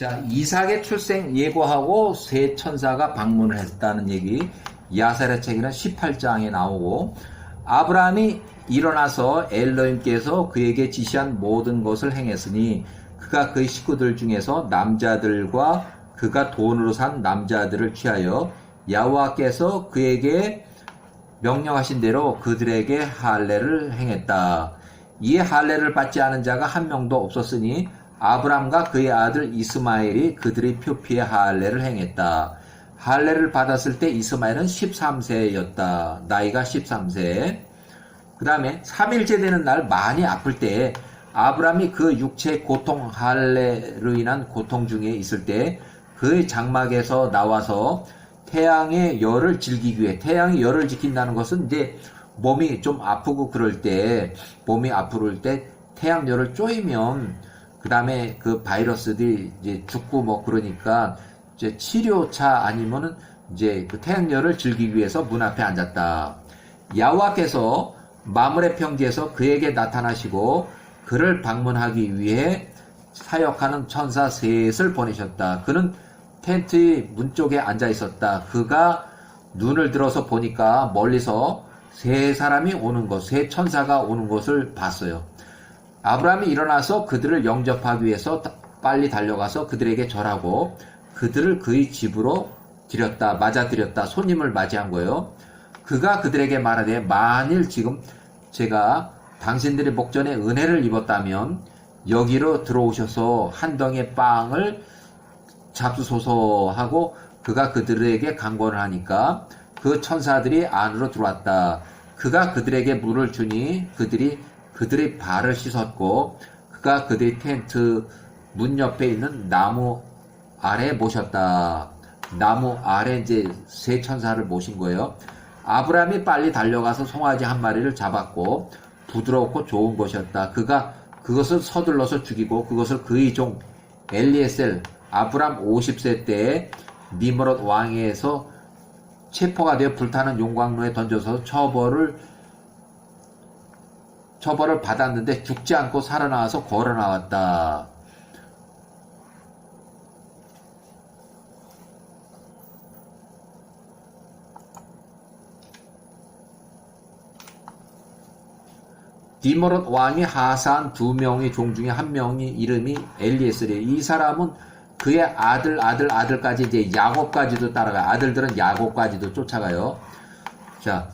자, 이삭의 출생 예고하고 세 천사가 방문을 했다는 얘기 야사랴 책에는 18장에 나오고 아브라함이 일어나서 엘로임께서 그에게 지시한 모든 것을 행했으니 그가 그의 식구들 중에서 남자들과 그가 돈으로 산 남자들을 취하여 야호와께서 그에게 명령하신 대로 그들에게 할례를 행했다. 이에 할례를 받지 않은 자가 한 명도 없었으니 아브람과 그의 아들 이스마엘이 그들의 표피에 할례를 행했다. 할례를 받았을 때 이스마엘은 13세였다. 나이가 13세. 그 다음에 3일째 되는 날 많이 아플 때 아브람이 그 육체 고통 할례로 인한 고통 중에 있을 때 그의 장막에서 나와서 태양의 열을 즐기기 위해 태양의 열을 지킨다는 것은 이제 몸이 좀 아프고 그럴 때 몸이 아플 때 태양 열을 쪼이면 그 다음에 그 바이러스들이 이제 죽고 뭐 그러니까 이제 치료차 아니면은 이제 그 태양열을 즐기기 위해서 문 앞에 앉았다. 야와께서 마물의 평지에서 그에게 나타나시고 그를 방문하기 위해 사역하는 천사 셋을 보내셨다. 그는 텐트의 문 쪽에 앉아 있었다. 그가 눈을 들어서 보니까 멀리서 세 사람이 오는 것, 세 천사가 오는 것을 봤어요. 아브라함이 일어나서 그들을 영접하기 위해서 빨리 달려가서 그들에게 절하고 그들을 그의 집으로 들였다, 맞아들였다, 손님을 맞이한 거예요. 그가 그들에게 말하되 만일 지금 제가 당신들의 목전에 은혜를 입었다면 여기로 들어오셔서 한 덩의 빵을 잡수소서 하고 그가 그들에게 강권을 하니까 그 천사들이 안으로 들어왔다. 그가 그들에게 물을 주니 그들이 그들의 발을 씻었고 그가 그들의 텐트 문 옆에 있는 나무 아래 모셨다. 나무 아래 이제 세 천사를 모신 거예요. 아브라함이 빨리 달려가서 송아지 한 마리를 잡았고 부드럽고 좋은 것이었다. 그가 그것을 서둘러서 죽이고 그것을 그의 종 엘리에셀 아브람 50세 때에 니므롯 왕에서 체포가 되어 불타는 용광로에 던져서 처벌을 처벌을 받았는데 죽지 않고 살아나와서 걸어 나왔다. 디모롯 왕이 하산 두 명의 종 중에 한 명이 이름이 엘리에스래. 이 사람은 그의 아들, 아들, 아들까지 이제 야곱까지도 따라가요. 아들들은 야곱까지도 쫓아가요. 자,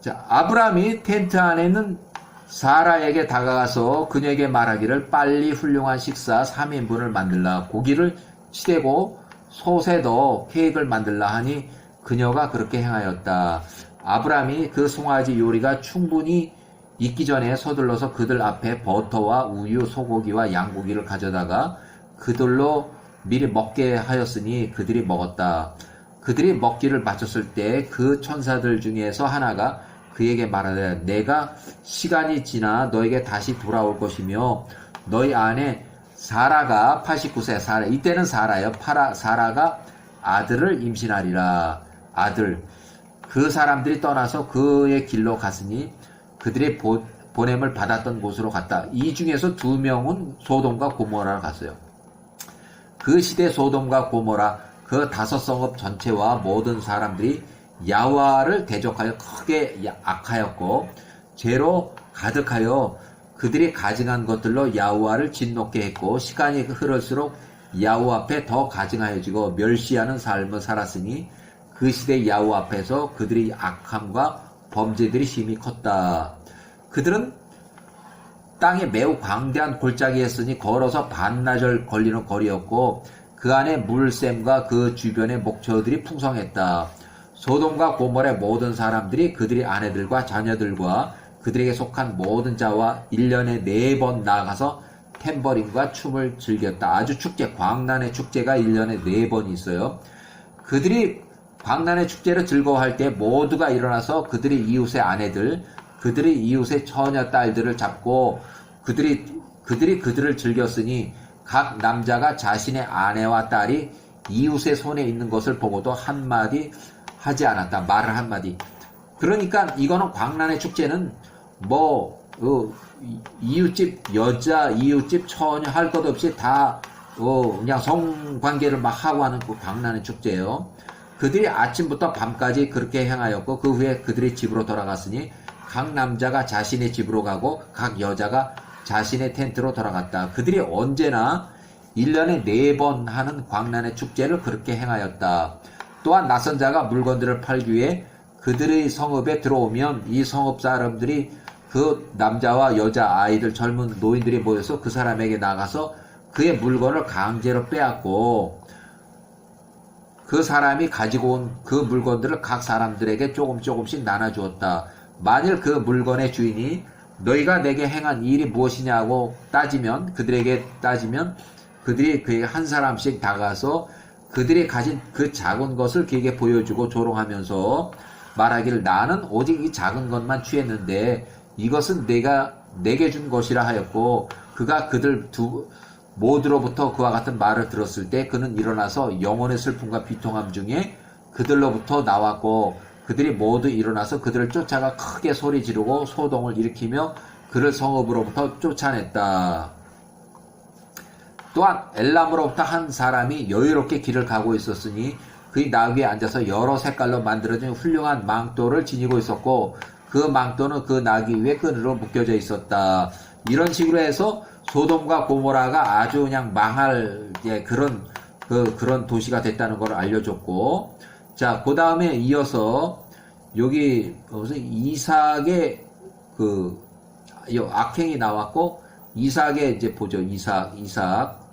자, 아브라함이 텐트 안에 있는 사라에게 다가가서 그녀에게 말하기를 빨리 훌륭한 식사 3인분을 만들라. 고기를 치대고 솥에도 케이크를 만들라 하니 그녀가 그렇게 행하였다. 아브라함이 그 송아지 요리가 충분히 익기 전에 서둘러서 그들 앞에 버터와 우유, 소고기와 양고기를 가져다가 그들로 미리 먹게 하였으니 그들이 먹었다. 그들이 먹기를 마쳤을 때 그 천사들 중에서 하나가 그에게 말하되 내가 시간이 지나 너에게 다시 돌아올 것이며 너희 안에 사라가 89세 사라 이때는 사라요. 파라 사라가 아들을 임신하리라. 아들 그 사람들이 떠나서 그의 길로 갔으니 그들의 보, 보냄을 받았던 곳으로 갔다. 이 중에서 두 명은 소돔과 고모라로 갔어요. 그 시대 소돔과 고모라 그 다섯 성읍 전체와 모든 사람들이 야와를 대적하여 크게 악하였고 죄로 가득하여 그들이 가증한 것들로 야우아를 진노케 했고 시간이 흐를수록 야후 앞에 더 가증하여지고 멸시하는 삶을 살았으니 그 시대 야후 앞에서 그들의 악함과 범죄들이 심히 컸다. 그들은 땅에 매우 광대한 골짜기였으니 걸어서 반나절 걸리는 거리였고 그 안에 물샘과 그 주변의 목초들이 풍성했다. 소돔과 고몰의 모든 사람들이 그들의 아내들과 자녀들과 그들에게 속한 모든 자와 1년에 네 번 나아가서 탬버린과 춤을 즐겼다. 아주 축제, 광란의 축제가 1년에 네 번 있어요. 그들이 광란의 축제를 즐거워할 때 모두가 일어나서 그들의 이웃의 아내들, 그들의 이웃의 처녀 딸들을 잡고 그들이 그들이 그들을 즐겼으니 각 남자가 자신의 아내와 딸이 이웃의 손에 있는 것을 보고도 한마디 하지 않았다. 말을 한마디. 그러니까 이거는 광란의 축제는 뭐 어, 이- 이웃집 여자 이웃집 처녀 할것 없이 다 어, 그냥 성관계를 막 하고 하는 그 광란의 축제예요. 그들이 아침부터 밤까지 그렇게 행하였고 그 후에 그들이 집으로 돌아갔으니 각 남자가 자신의 집으로 가고 각 여자가 자신의 텐트로 돌아갔다. 그들이 언제나 1년에 네번 하는 광란의 축제를 그렇게 행하였다. 또한 낯선 자가 물건들을 팔기 위해 그들의 성읍에 들어오면 이 성읍 사람들이 그 남자와 여자 아이들 젊은 노인들이 모여서 그 사람에게 나가서 그의 물건을 강제로 빼앗고 그 사람이 가지고 온 그 물건들을 각 사람들에게 조금 조금씩 나눠주었다. 만일 그 물건의 주인이 너희가 내게 행한 일이 무엇이냐고 따지면 그들에게 따지면 그들이 그에게 한 사람씩 다가서 그들이 가진 그 작은 것을 그에게 보여주고 조롱하면서 말하기를 나는 오직 이 작은 것만 취했는데 이것은 내가 내게 준 것이라 하였고 그가 그들 두 모두로부터 그와 같은 말을 들었을 때 그는 일어나서 영혼의 슬픔과 비통함 중에 그들로부터 나왔고 그들이 모두 일어나서 그들을 쫓아가 크게 소리 지르고 소동을 일으키며 그를 성읍으로부터 쫓아냈다. 또한 엘람으로부터 한 사람이 여유롭게 길을 가고 있었으니 그의 나귀에 앉아서 여러 색깔로 만들어진 훌륭한 망토를 지니고 있었고 그 망토는 그 나귀 위에 끈으로 묶여져 있었다. 이런 식으로 해서 소돔과 고모라가 아주 그냥 망할 예, 그런 그 그런 도시가 됐다는 걸 알려줬고. 자 그 다음에 이어서 여기 무슨 이삭의 그이 악행이 나왔고 이삭의 이제 보죠. 이삭 이삭